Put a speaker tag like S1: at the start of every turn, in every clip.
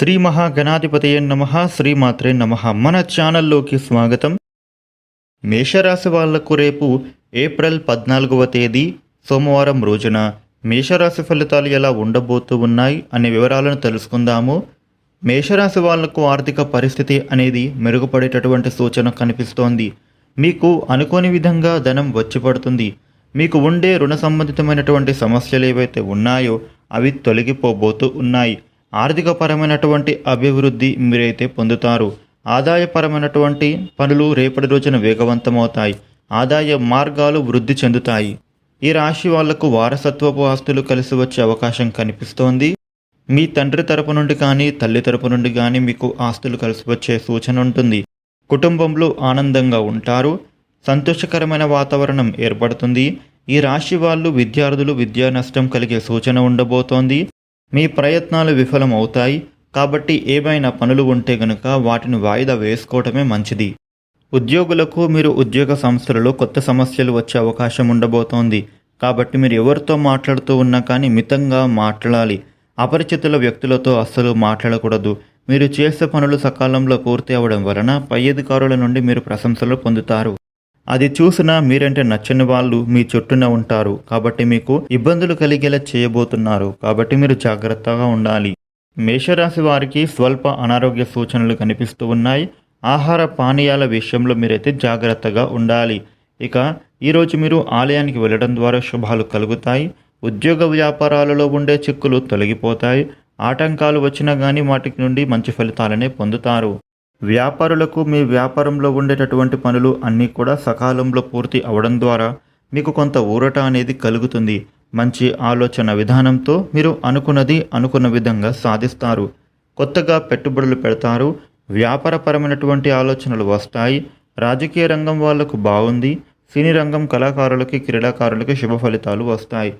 S1: శ్రీ మహాగణాధిపతయ నమ శ్రీమాత్రే నమ. మన ఛానల్లోకి స్వాగతం. మేషరాశి వాళ్ళకు రేపు ఏప్రిల్ పద్నాలుగవ తేదీ సోమవారం రోజున మేషరాశి ఫలితాలు ఎలా ఉండబోతూ ఉన్నాయి అనే వివరాలను తెలుసుకుందాము. మేషరాశి వాళ్ళకు ఆర్థిక పరిస్థితి అనేది మెరుగుపడేటటువంటి సూచన కనిపిస్తోంది. మీకు అనుకోని విధంగా ధనం వచ్చి పడుతుంది. మీకు ఉండే రుణ సంబంధితమైనటువంటి సమస్యలు ఏవైతే ఉన్నాయో అవి తొలగిపోబోతూ ఉన్నాయి. ఆర్థికపరమైనటువంటి అభివృద్ధి మీరైతే పొందుతారు. ఆదాయపరమైనటువంటి పనులు రేపటి రోజున వేగవంతమవుతాయి. ఆదాయ మార్గాలు వృద్ధి చెందుతాయి. ఈ రాశి వాళ్ళకు వారసత్వపు ఆస్తులు కలిసి వచ్చే అవకాశం కనిపిస్తోంది. మీ తండ్రి తరపు నుండి కానీ తల్లి తరపు నుండి కానీ మీకు ఆస్తులు కలిసి వచ్చే సూచన ఉంటుంది. కుటుంబంలో ఆనందంగా ఉంటారు. సంతోషకరమైన వాతావరణం ఏర్పడుతుంది. ఈ రాశి వాళ్ళు విద్యార్థులు విద్యా నష్టం కలిగే సూచన ఉండబోతోంది. మీ ప్రయత్నాలు విఫలం అవుతాయి కాబట్టి ఏవైనా పనులు ఉంటే గనుక వాటిని వాయిదా వేసుకోవటమే మంచిది. ఉద్యోగులకు మీరు ఉద్యోగ సంస్థలలో కొత్త సమస్యలు వచ్చే అవకాశం ఉండబోతోంది. కాబట్టి మీరు ఎవరితో మాట్లాడుతూ ఉన్నా కానీ మితంగా మాట్లాడాలి. అపరిచితుల వ్యక్తులతో అస్సలు మాట్లాడకూడదు. మీరు చేసే పనులు సకాలంలో పూర్తి అవ్వడం వలన పై అధికారుల నుండి మీరు ప్రశంసలు పొందుతారు. అది చూసినా మీరంటే నచ్చని వాళ్ళు మీ చుట్టూనే ఉంటారు. కాబట్టి మీకు ఇబ్బందులు కలిగేలా చేయబోతున్నారు. కాబట్టి మీరు జాగ్రత్తగా ఉండాలి. మేషరాశి వారికి స్వల్ప అనారోగ్య సూచనలు కనిపిస్తూ ఉన్నాయి. ఆహార పానీయాల విషయంలో మీరైతే జాగ్రత్తగా ఉండాలి. ఇక ఈరోజు మీరు ఆలయానికి వెళ్ళడం ద్వారా శుభాలు కలుగుతాయి. ఉద్యోగ వ్యాపారాలలో ఉండే చిక్కులు తొలగిపోతాయి. ఆటంకాలు వచ్చినా కానీ వాటి నుండి మంచి ఫలితాలనే పొందుతారు. వ్యాపారులకు మీ వ్యాపారంలో ఉండేటటువంటి పనులు అన్నీ కూడా సకాలంలో పూర్తి అవడం ద్వారా మీకు కొంత ఊరట అనేది కలుగుతుంది. మంచి ఆలోచన విధానంతో మీరు అనుకున్నది అనుకున్న విధంగా సాధిస్తారు. కొత్తగా పెట్టుబడులు పెడతారు. వ్యాపారపరమైనటువంటి ఆలోచనలు వస్తాయి. రాజకీయ రంగం వాళ్ళకు బాగుంది. సినీ రంగం కళాకారులకి క్రీడాకారులకి శుభ ఫలితాలు వస్తాయి.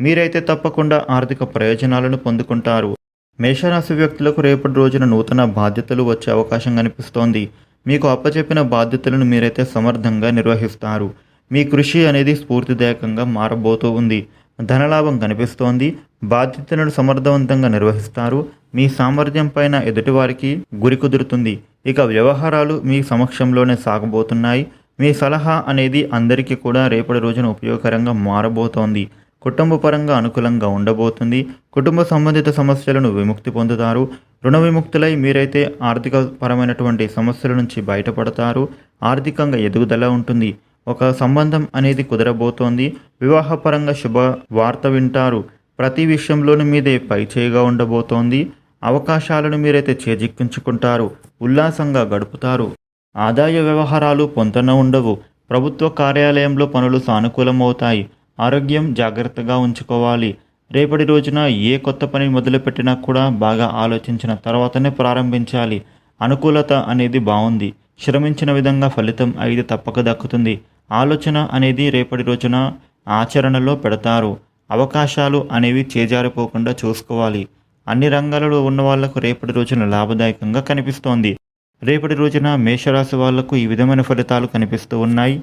S1: మీరైతే తప్పకుండా ఆర్థిక ప్రయోజనాలను పొందుకుంటారు. మేషరాశి వ్యక్తులకు రేపటి రోజున నూతన బాధ్యతలు వచ్చే అవకాశం కనిపిస్తోంది. మీకు అప్పచెప్పిన బాధ్యతలను మీరైతే సమర్థంగా నిర్వహిస్తారు. మీ కృషి అనేది స్ఫూర్తిదాయకంగా మారబోతూ ఉంది. ధనలాభం కనిపిస్తోంది. బాధ్యతలను సమర్థవంతంగా నిర్వహిస్తారు. మీ సామర్థ్యం పైన ఎదుటివారికి గురి కుదురుతుంది. ఇక వ్యవహారాలు మీ సమక్షంలోనే సాగబోతున్నాయి. మీ సలహా అనేది అందరికీ కూడా రేపటి రోజున ఉపయోగకరంగా మారబోతోంది. కుటుంబ పరంగా అనుకూలంగా ఉండబోతుంది. కుటుంబ సంబంధిత సమస్యలను విముక్తి పొందుతారు. రుణ విముక్తులై మీరైతే ఆర్థిక పరమైనటువంటి సమస్యల నుంచి బయటపడతారు. ఆర్థికంగా ఎదుగుదల ఉంటుంది. ఒక సంబంధం అనేది కుదరబోతోంది. వివాహపరంగా శుభ వార్త వింటారు. ప్రతి విషయంలోనూ మీదే పైచేయిగా ఉండబోతోంది. అవకాశాలను మీరైతే చేజిక్కించుకుంటారు. ఉల్లాసంగా గడుపుతారు. ఆదాయ వ్యవహారాలు పొంతన ఉండవు. ప్రభుత్వ కార్యాలయంలో పనులు సానుకూలమవుతాయి. ఆరోగ్యం జాగ్రత్తగా ఉంచుకోవాలి. రేపటి రోజున ఏ కొత్త పని మొదలుపెట్టినా కూడా బాగా ఆలోచించిన తర్వాతనే ప్రారంభించాలి. అనుకూలత అనేది బాగుంది శ్రమించిన విధంగా ఫలితం అయితే తప్పక దక్కుతుంది. ఆలోచన అనేది రేపటి రోజున ఆచరణలో పెడతారు. అవకాశాలు అనేవి చేజారిపోకుండా చూసుకోవాలి. అన్ని రంగాలలో ఉన్న వాళ్ళకు రేపటి రోజున లాభదాయకంగా కనిపిస్తోంది. రేపటి రోజున మేషరాశి వాళ్ళకు ఈ విధమైన ఫలితాలు కనిపిస్తూ ఉన్నాయి.